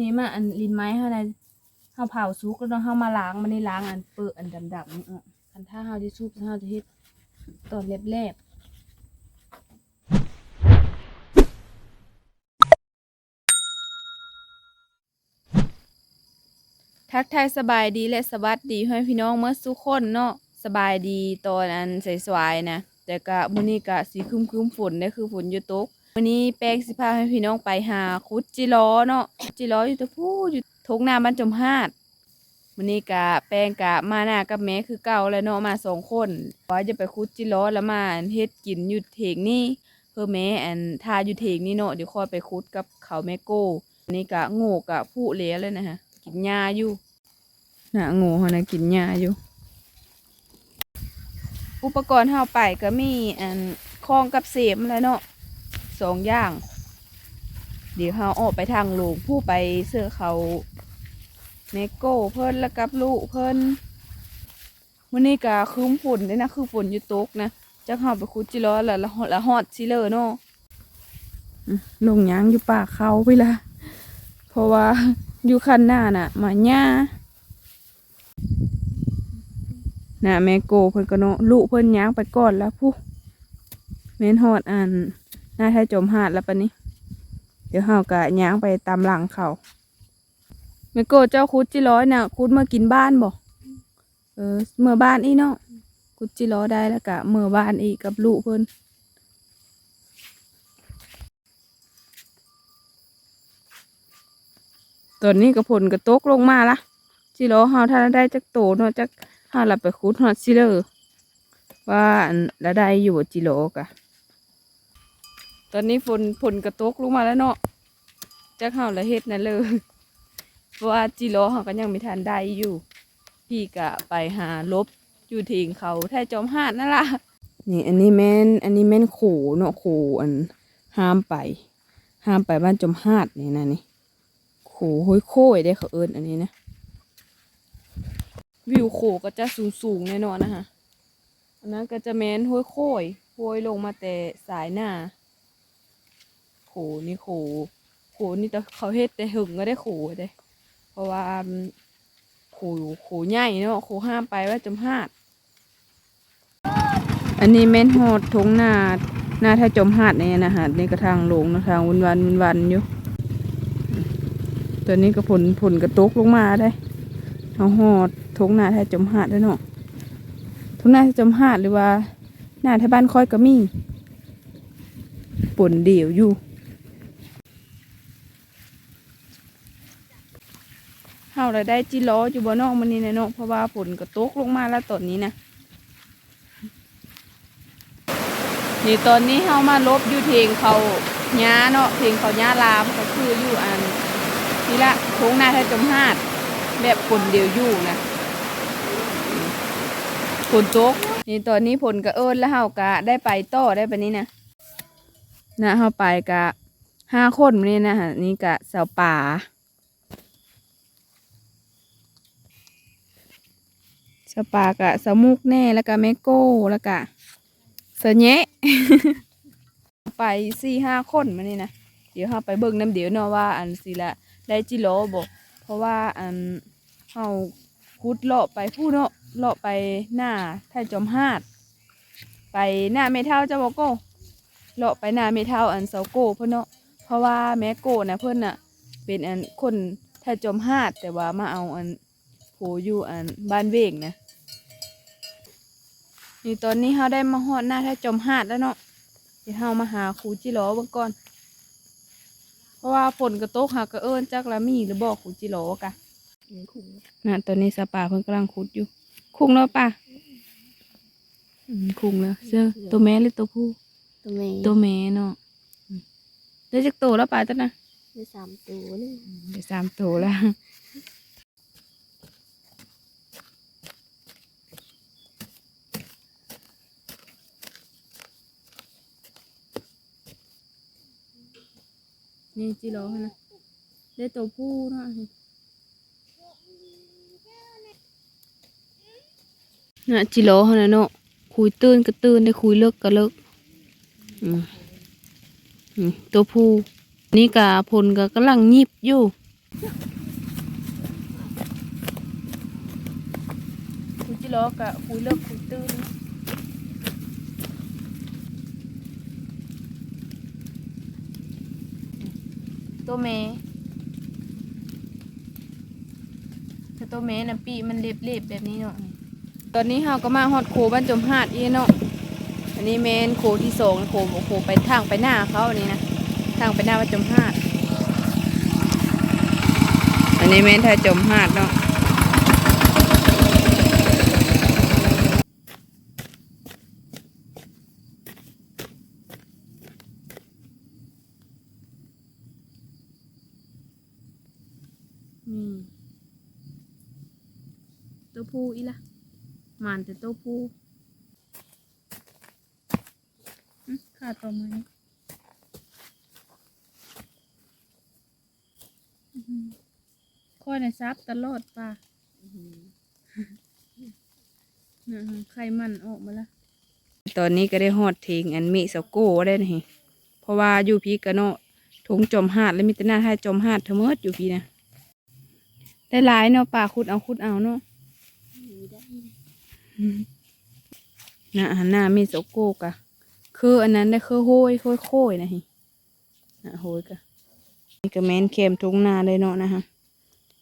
นี่มาอันลินไม้เฮาได้เฮาเผาสุกแล้วเนาะเฮามาล้างมันได้ล้างอันเปื้ออันดำๆนี่ออกคันถ้าเฮาสิซุปเฮาจะเฮ็ดตอนแลบๆทักทายสบายดีและสวัสดีให้พี่น้องเมื่อสุกคนเนาะสบายดีตอนอันสวยๆนะแต่ก็มื้อนี้ก็สิครึมๆฝนได้คือฝนอยู่ตก วันนี้แป้งสิพาให้พี่น้องไปหาคุดจิล้อเนาะจิล้ออยู่ตะพูอยู่ทงนาบ้านจมหาดวันนี้กะแป้งกะมาหน้ากับแม่คือเก่าแล้วเนาะมาสองคนว่าจะไปคุดจิล้อแล้วมาเฮ็ดกินอยู่เถงนี่เพื่อแม่อันทาอยู่เถงนี่เนาะเดี๋ยวค่อยไปคุดกับเขาแม่โก้วันนี้กะโง่กะผู้เลี้ยเลยนะฮะกินหญ้าอยู่น่ะโง่เขานะกินหญ้าอยู่ อุปกรณ์เฮาไปก็มีอันคล้องกับเสียมแล้วเนาะ สองอย่าง เดี๋ยวเราออกไปทางลวงผู้ไปเสื้อเขาเมโก้เพิ่นแล้วกับลูกเพิ่นมื้อนี้ก็คืมฝนเด้นะคือฝนอยู่ตกนะจักเฮาไปคุดจิล้อแล้วละละฮอดซิเลอร์เนาะลงยางอยู่ป่าเขาไปละเพราะว่าอยู่คันหน้าน่ะหมาหญ้าน่ะแม่โกเพิ่นก็เนาะลูกเพิ่นยางไปก่อนแล้วผู้แม่นฮอดอัน น่าถ้าจมหาดแล้วปะนี้ เดี๋ยวเฮากะย่างไปตามหลังเขาเมโกะเจ้าคุดจิร้อยน่ะ คุดมากินบ้านบ่เออเมื่อบ้านอีเนาะคุดจิร้อได้แล้วกะเมื่อบ้านอีกับลูกเพิ่นตอนนี้กระผลกระตกลงมาละจิร้อเฮาถ้าได้จักโตเนาะจักเฮาลับไปคุดฮอดซิเลอร์ว่าอันละได้อยู่บ่จิโรกะ ตอนนี้ฝนฝนกระตกลงมาแล้วเนาะจักเฮาละเฮ็ดนั่นเลยเพราะว่าจิโร่เฮาก็ยังไม่ทันได้อยู่ พี่ก็ไปหาลบอยู่ทิงเขาแท้จอมหาดนั่นล่ะนี่ อันนี้แม่นอันนี้แม่นโขเนาะโขอันห้ามไป ห้ามไปบ้านจอมหาดนี่นะนี่โขห้อยโค้ยได้เขาเอิ้นอันนี้นะวิวโขก็จะสูงสูงแน่นอนนะคะอันนั้นก็จะแมนห้อยโค้ยโค้ยลงมาแต่สายหน้า ขนี่โขโขนี่แต่เขาเฮ็ดแต่หึงก็ได้โขเด้เพราะว่ามันโขโขใหญ่เนาะโขห้ามไปว่าจมหาด อันนี้แม่นโหดทงนาหน้าถ้าจมหาดเนี่ยนะฮะนี่กระทางลงนะทางวันวันวันวันอยู่ตัวนี้ก็ผลผลกระตกลงมาได้เอาหอดทงนาถ้าจมหาดด้วเนาะทงนาถ้าจมหาดหรือว่าหน้าถ้าบ้านค่อยก็มีปนเดี่ยวอยู่ เฮาเลยได้จิล้ออยู่บ่นอกมันนี่นะเนาะเพราะว่าฝนก็ตกลงมาแล้วตอนนี้นะนี่ตอนนี้เฮามาลบอยู่เทงเขาหญ้าเนาะเทงเขาหญ้าลามก็คืออยู่อันนี่ละโค้งหน้าแท้จมหาดแบบฝนเดียวอยู่นะฝนตกนี่ตอนนี้ฝนก็เอิ้นแล้วเฮาก็ได้ไปต่อได้ปะนี้นะนะเฮาไปกะห้าคนมื้อนี่นะฮะนี่กะสาวป่า สปากะสมุกแน่แล้วก็แมโก้แล้วกะเสะแยะไปสี่ห้าคนมื้อนี่นะเดี๋ยวเฮาไปเบิ่งน้ำเดี๋ยวเนาะว่าอันสิละได้จิโลบ่เพราะว่าอันเฮาคุดเลาะไปผู้เนาะเลาะไปหน้าท่าจอมหาด ไปหน้าเมทัลเจ้าบ่โก้เลาะไปหน้าเมทัลอันเสาโก้เพิ่นเนาะเพราะว่าแม่โก้นะเพิ่อนน่ะ เป็นอันคนถ้าจมหาดแต่ว่ามาเอาอันโผอยู่อันบ้านเวงนะ นี่ตอนนี้เฮาได้มาฮอดหน้าถ้าจมหาดแล้วเนาะเดี๋ยวเฮามาหาครูจิโร่เบิ่งก่อน เพราะว่าฝนกระตกหากระเอิ้นจักละมีหรือบอกครูจิโร่กะนะตอนนี้สปาเพิ่นกำลังขุดอยู่ คุงแล้วป่ะอืมคุงแล้วเสื้อตัวแม่หรือตัวผู้ตัวแม่ตัวแม่เนาะอืมได้จักตัวแล้วป่าจ้ะนะได้สามตัวนี่ได้สามตัวแล้ว นี่จิโร่นะได้ตัวผู้นะน่ะจิโร่เขานะเนาะคุยตื่นก็ตื่นได้คุยเลิกก็เลิกอืมอืมตัวผู้นี่กะพลก็กำลังหยิบอยู่คุยจิล้อกะคุยเลิกคุยตื้น ตัวเมถ้าตัวเมนะปีมันเรียบๆแบบนี้เนาะตอนนี้เฮาก็มาฮอดโคบ้านจมหาดอีเนาะอันนี้เมนโคที่สองโคโคไปทางไปหน้าเขาอันนี้นะทางไปหน้าบ้านจมหาด อันนี้เมนถ้าจมหาดเนาะ ผู้อีละมานแต่ตัวผู้อื้อขาดตัวไม้อื้อหือค่อยในซับตลอดป่ะไข่มันออกมาละตอนนี้ก็ได้ฮอดเทงอันมิสโก้ได้นี่เพราะว่าอยู่พี่กะเนาะทงจมหาดแล้วมีแต่หน้าท่าจมหาดเถอะเมิดอยู่พีนะได้หลายเนาะป่าขุดเอาขุดเอาเนาะ นะอันหน้ามีโซโก้กะคืออันนั้นได้คือโห้ยโค้ยโค้ยนะฮินะโห้ยกะนี่ก็แมนเค็มทุ่งนาเลยเนาะนะฮะ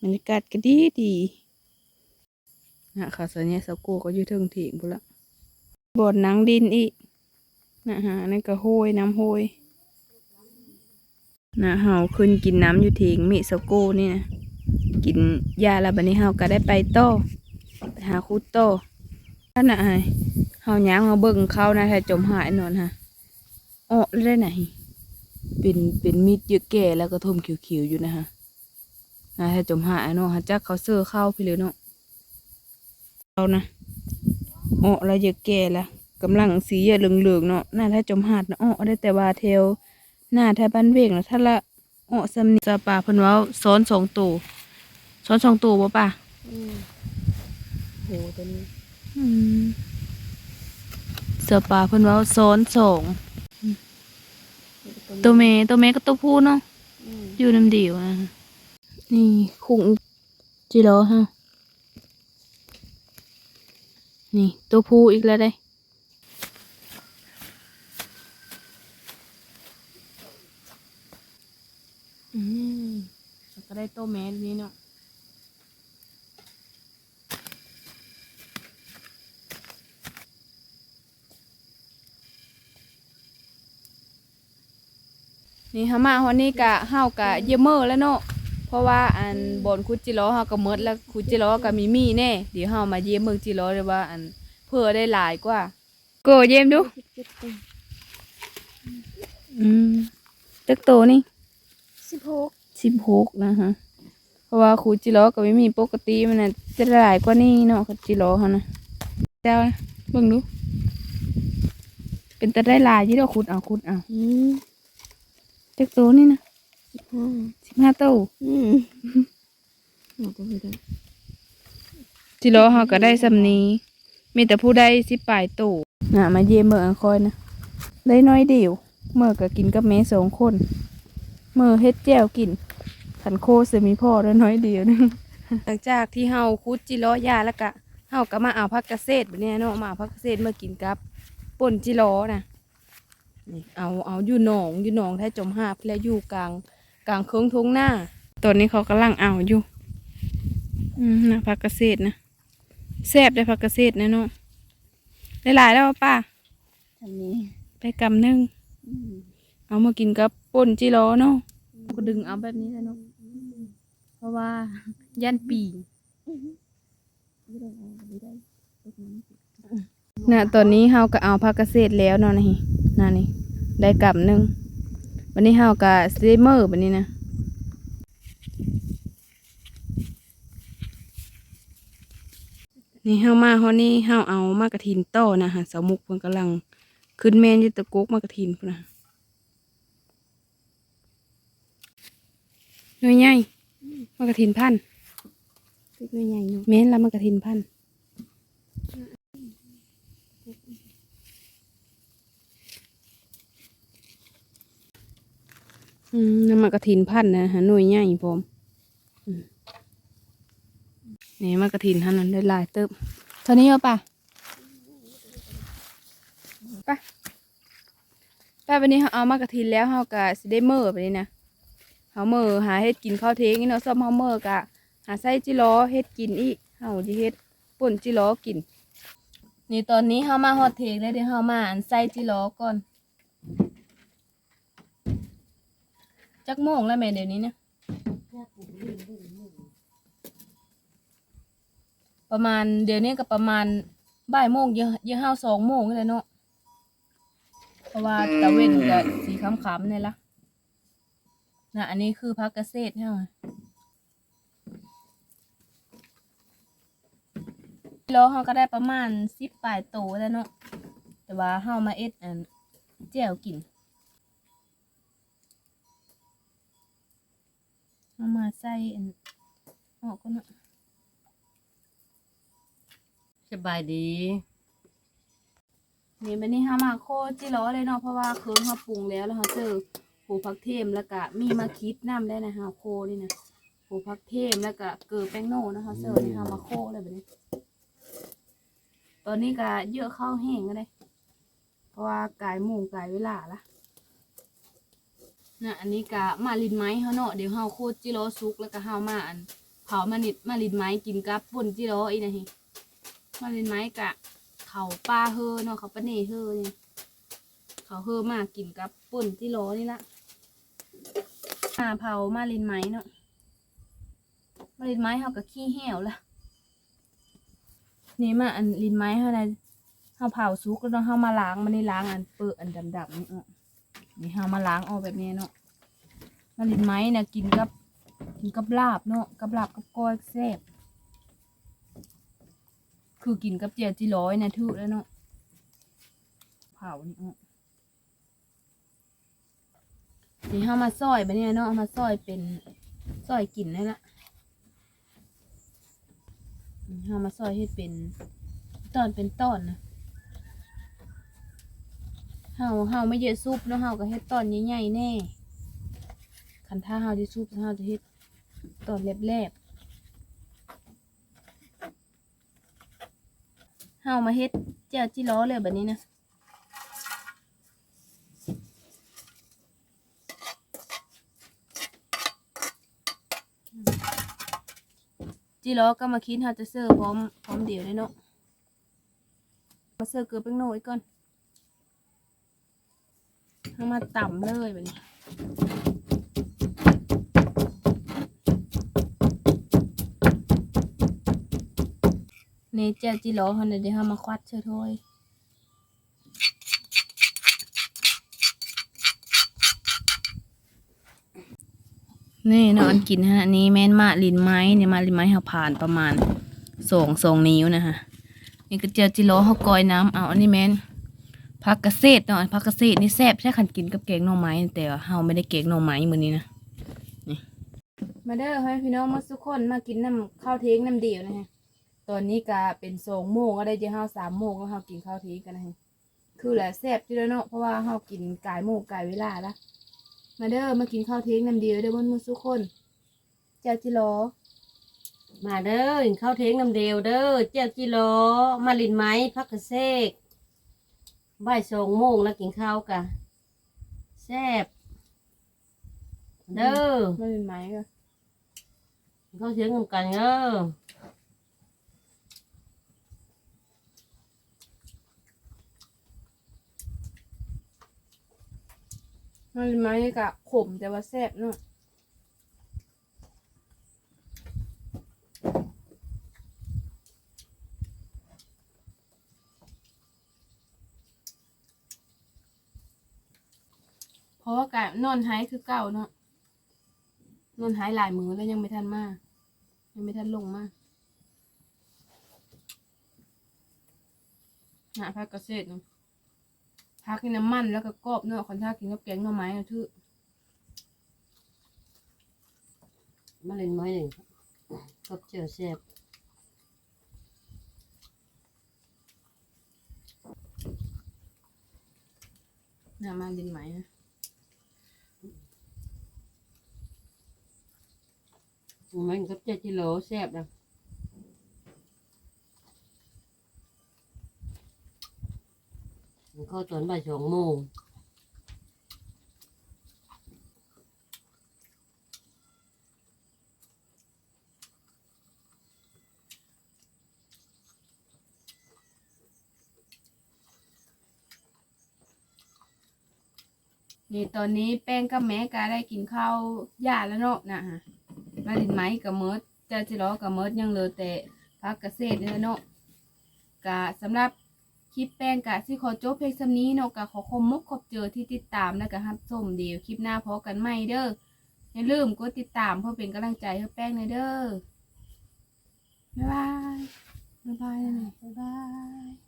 บรรยากาศก็ดีดีนะค่ะส่วนนี้โซโก้ก็อยู่เทิงถิงพุ่นละบดหนังดินอีกนะฮะนั่นก็โห้ยน้ำโห้ยนะเฮาขึ้นกินน้ำอยู่ถิงมิโซโก้นี่นะกินยาแล้วบัดนี้เฮาก็ได้ไปโตไปหาคุดโต อนั่นน่ะไอ้เฮาย้างมาเบิ่งเขานะถ้าจมหายนอนฮะอ้อได้ไหนเป็นเป็นมีดเยอะแก่แล้วก็ทมเขียวๆอยู่นะฮะนะถ้าจมหายเนาะฮะจักเขาเสื้อเข้าพี่เลยเนาะเอานะอ้อแล้วเยอะแก่แล้วกำลังสีเหลืองๆเนาะน่าถ้าจมหาดนะอ้อได้แต่ว่าเทวหน้าแทบ้านเวงนะถ้าละอ้อสำนีจะป่าพิ่นว้าซ้อนสองตัวช้อนสองตัวบ่ป่ะโหตัวนี้ เสือป่าเพิ่นเว่าซ้อนสองตัวเมตัวเมก็ตัวผู้เนาะอืมอยู่น้ำเดียวนะนี่คุงจิโร่ฮะนี่ตัวผู้อีกแล้วได้อืมแล้วก็ได้ตัวแม่นี้เนาะ นี่ฮามาฮอนนี่กะเฮากะเยอะเมอแล้วเนาะเพราะว่าอันบอนคุดจิโร่เฮาก็หมดแล้วคุดจิโร่ก็มีมีแน่เดี๋ยวเฮามาเยี่ยมเมืองจิโร่เลยว่าอันเพื่อได้หลายกว่าโกเยี่ยมดูสิบเจ็ดตัวอืมตึกโตนี่สิบหกสิบหกนะฮะเพราะว่าคุดจิโร่ก็ไม่มีปกติมันน่ะจะหลายกว่านี้เนาะคุดจิโร่เฮานะเจ้านะเบิ่งดู เป็นแต่ได้หลายที่เราขุดเอาขุดเอา อืมตึกโตนี่นะสิบห้าสิบห้าโตอืมเราก็ไม่ได้จิโร่เฮาก็ได้สำนี้ มีแต่ผู้ได้สิปลายตู่น่ะ มาเยี่ยมเมื่ออังคอยนะ ได้น้อยเดียว เมื่อก็กินกับแม่สองคน เมื่อเฮ็ดแจ่วกิน ขันโคเสมีพ่อแล้วน้อยเดียวนึงหลังจากที่เฮาคุดจิโร่ยาแล้วก็เฮาก็มาเอาผักกระเศษแบบนี้เนาะ มาเอาผักกระเศษมากินกับป่นจิโร่นะ นี่เอาเอาอยู่หนองอยู่หนองแท้จมหาบแล้วอยู่กลาง กลางเคืองทงหน้าตอนนี้เขากำลังเอาอยู่อืมนะผักกระเศษนะแซ่บได้ผักกระเศษนะเนาะได้หลายแล้วป้าทำนี้ไปกำหนึ่งอืมเอามากินกับป่นจิโร่เนาะก็ดึงเอาแบบนี้แหล้วเนาะเพราะว่าย่านปี น้ำนะตอนนี้เฮาก็เอาผักกระเศษแล้วเนาะนี่น่ะนี่ได้กำหนึ่งวันนี้เฮาก็สเตเมอร์วันนี้นะนี่เฮามาเฮานี่เฮาเอามากระถินต่อนะฮะสาวมุกเพิ่นกำลังขึ้นแม่นอยึดตะกุกมากระถินพุ่นนะหน่วยใหญ่มากระถินพันธุ์เล็กน้อยใหญ่เนาะแม่นแล้วมากระถินพันธุ์ น้ำมากระถินพันธุ์นะฮะหน่วยใหญ่พร้อมนี่มากระถินท่านนั้นได้ลายเติบเท่านี้เอาป่ะไปไปวันนี้เาเอามากระถินแล้วเราก็สิได้เมื่อไปนี้นะเราเมื่อหาเฮ็ดกินข้าวเทงนี่เนาะซ่อมเราเมื่อกะ หาไส้จิโลเฮ็ดกินอีกเฮาสิเฮ็ดป่นจิโลกินนี่ตอนนี้เฮามาฮอดเทงแล้วเดี๋ยวเฮามาอันไส้จิโลก่อน จักโมงแล้วแม่เดี๋ยวนี้เนี่ยประมาณเดี๋ยวนี้ก็ประมาณบ่ายโมงเยอะเยอะห้าสองโมงนี่แหละเนาะเพราะว่าตะเวนก็สีคำๆเนี่ยละนะอันนี้คือพักเกษตรเฮาโลเฮาก็ได้ประมาณสิบปลายโตแล้วเนาะแต่ว่าเฮามาเอ็ดอันแจ่วกิน เอามาใส่อันออกก็เนาะสบายดีนี่บันนี้เฮามาโคจิล้อเลยเนาะเพราะว่าเครื่องเฮาปรุงแล้วแล้วเฮาเจอผูผักเทมแล้วก็มีมาคิดน้ำได้นะฮะโคนี่นะผูผักเทมแล้วก็เกลือแป้งโน่นะคะเสิร์ฟนี่เฮามาโคเลยแบบนี้ ตอนนี้ก็เยอะข้าวแห้งก็ได้เพราะว่ากายหมูกายเวลาละ นะอันนี้ก็มาลินไม้เฮาเนาะเดี๋ยวเฮาโคตรจิล้อสุกแล้วก็เฮามาอันเผามานิดมาลินไม้กินกับป่นจิล้ออีนะฮิมาล่นไม้กะเขาป้าเฮอเนาะเขาปะเน่เฮอเนี่ยเขาเฮอมากินกับป่นที่โลนี่ละมาเผามาล่นไม้เนาะมาล่นไม้เขากับขี้เหี่ยวละนี่มาอันลินไม้เขานะเขาเผาซุกแล้วเนาะเขามาล้างมันนี่ล้างอันเปื้ออันดำๆนี่ออก นี่เขามาล้างออกแบบนี้เนาะมาลินไม้นะกินกับกินกับลาบเนาะกับลาบกับก้อยแซ่บคือกินกับเจียจีร้อยนะทุแล้วเนาะเผานี่อะนี่ห้ามาซอยไปเนี่ยเนาะเอามาซอยเป็นซอยกินได้ละนี่หามาซอยให้เป็นตอนเป็นตอนนะ เฮาเฮาไม่เยอะซุปเนาะเฮาก็เฮ็ดตอนใหญ่ๆแน่คันถ้าเฮาจะซุปเฮาจะเฮ็ดตอนแลบๆเฮามาเฮ็ดเจ้าจิล้อเลยแบบนี้นะจิล้อก็มาคิดเฮาจะเสิร์ฟพร้อมพร้อมเดียวเลยเนาะมาเสิร์ฟเกลือแป้งโนไว้ก่อน เฮามาต่ำเลยแบบนี้นี่เจ้าจิล้อเฮาเนี่ยเดี๋ยวเฮามาควัดเชื่อถ้วยนี่นอนกินฮะอันนี้แม่นมาลินไม้เนี่ยมาลินไม้เขาผ่านประมาณสองสองนิ้วนะฮะนี่ก็เจียวจิโร่เขากอยน้ำเอาอันนี้แม่น ผักเกษตรเนาะผักเกษตรนี่แซ่บใช่ขันกินกับแกงหน่อไม้แต่ว่าเฮาไม่ได้แกงหน่อไม้มื้อนี้นะนี่มาเด้อให้พี่น้องมาทุกคนมากินน้ำข้าวเทงน้ำเดียวนะฮะตอนนี้ก็เป็นสองโมงก็ได้เจ้าเฮาสามโมงก็เฮากินข้าวเทงกันนะฮะคือแหละแซ่บที่แล้วเนาะเพราะว่าเฮากินกายโมงกายเวลาละมาเด้อมากินข้าวเที่ยงน้ำเดียวเด้อบนมือสุกคนเจ้าจิโลมาเด้อกินข้าวเทงน้ำเดียวเด้อเจ้าจิโลมาลินไม้พักกระเซก บ่ายสองโมงแล้วกินข้าวกะแซ่บเด้อมาเป็นไหมก็กินข้าวเทงกันกันเด้อมาเป็นไหมกะขมแต่ว่าแซ่บเนาะ เพราะว่ากะนอนหายคือเก่าเนาะนอนหายหลายมือแล้วยังไม่ทันมายังไม่ทันลงมาหาพักเกษตรเนาะพักกินน้ำมันแล้วก็กรอบเนาะคนท่ากินกับแกงหน่อไม้อะทื่อมาลินไม้หนึ่งกับเจียวแซ่บน่ามาดินไหมนะ มันกับเจ็ดกิโลแซ่บนะมันเข้าตอนบ่ายสองโมงนี่ตอนนี้แป้งกับแม่ก็ได้กินข้าวหย่าแล้วเนาะนะฮะ มาดินไม้กับเมิดเจ้าจิรอกับเมิดยังเหลือแต่พักเกษตรเนี่ยเนาะกะสำหรับคลิปแป้งกะที่ขอจบเพลงสำนี้เนาะกะขอคมมุกขอบเจอที่ติดตามแล้วก็ฮับชมเดียวคลิปหน้าพอกันใหม่เด้ออย่าลืมกดติดตามเพื่อเป็นกำลังใจให้แป้งในอยเด้อบ๊ายบายบ๊ายบายบ๊ายบาย